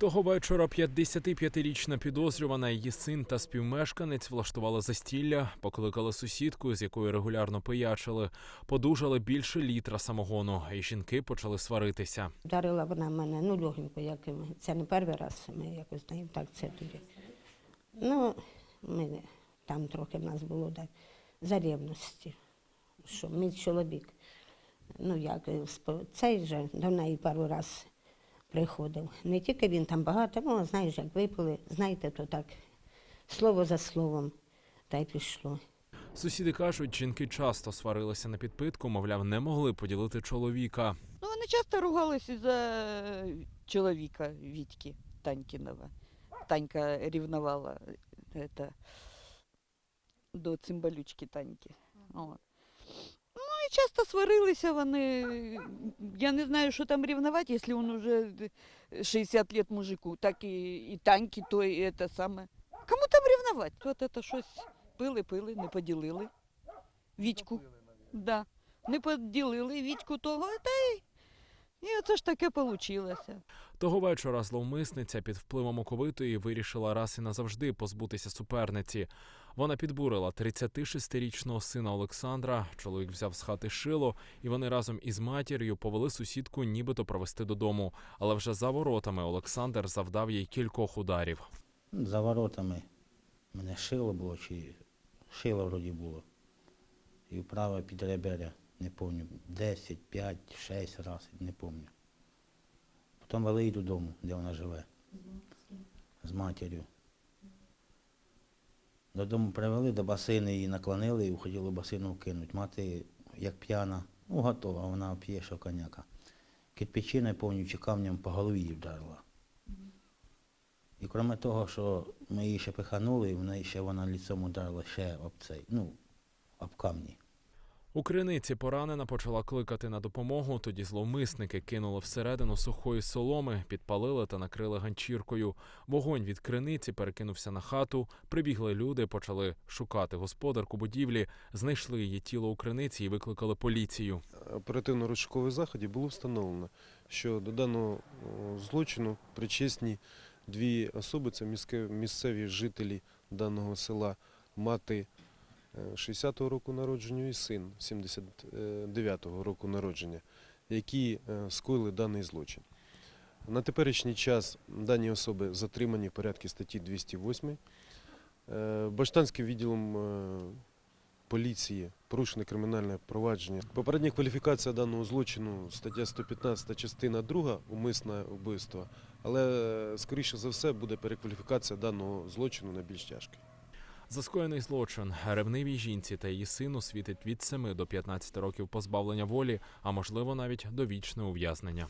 Того вечора 55-річна підозрювана, її син та співмешканець влаштували застілля, покликали сусідку, з якою регулярно пиячили, подужали більше літра самогону, і жінки почали сваритися. Вдарила вона мене, ну, легенько, як це не перший раз, ми якось знаємо, так це тоді. Ну, ми там трохи в нас було так, за рівності, що мій чоловік, ну як, цей же до неї пару раз приходив. Не тільки він там багато, ну, знаєш, як випили, знаєте, то так, слово за словом, та й пішло. Сусіди кажуть, жінки часто сварилися на підпитку, мовляв, не могли поділити чоловіка. Ну, вони часто ругалися за чоловіка Вітьки Танькінова. Танька рівнувала это, до цимбалючки Таньки. От. Часто сварилися вони. Я не знаю, що там рівнувати, якщо він уже 60 років мужику, так і, і Таньки, то і це саме. Кому там рівнувати? От це щось пили, пили, не поділили. Вітьку. Да. Не поділили Вітьку того, та й і оце ж таке вийшло. Того вечора зловмисниця під впливом оковитої вирішила раз і назавжди позбутися суперниці. Вона підбурила 36-річного сина Олександра. Чоловік взяв з хати шило, і вони разом із матір'ю повели сусідку нібито провести додому. Але вже за воротами Олександр завдав їй кількох ударів. За воротами мене шило було, чи шило вроді було. І вправо під реберя, не пам'ятаю, 10, 5, 6 разів, не пам'ятаю. Потім вели її додому, де вона живе. З матір'ю. Додому привели, до басейну її наклонили і хотіли басейну вкинуть. Мати, як п'яна, ну готова, вона п'є, що коняка. Кирпичиною повністю камнем по голові її вдарила. І крім того, що ми її ще пиханули, і в неї ще вона ліцом ударила ще об цей, ну, об камні. У криниці поранена почала кликати на допомогу. Тоді зловмисники кинули всередину сухої соломи, підпалили та накрили ганчіркою. Вогонь від криниці перекинувся на хату. Прибігли люди, почали шукати господарку будівлі, знайшли її тіло у криниці і викликали поліцію. оперативно-розшукових заходів було встановлено, що до даного злочину причесні дві особи, це місцеві жителі даного села, мати 60-го року народження і син 79-го року народження, які е, скоїли даний злочин. На теперішній час дані особи затримані в порядку статті 208. Е, Баштанським відділом е, поліції порушене кримінальне провадження. Попередня кваліфікація даного злочину стаття 115 частина 2 умисне вбивство, але е, скоріше за все буде перекваліфікація даного злочину на більш тяжкий. За скоєний злочин ревнивій жінці та її сину світить від 7 до 15 років позбавлення волі, а можливо навіть довічне ув'язнення.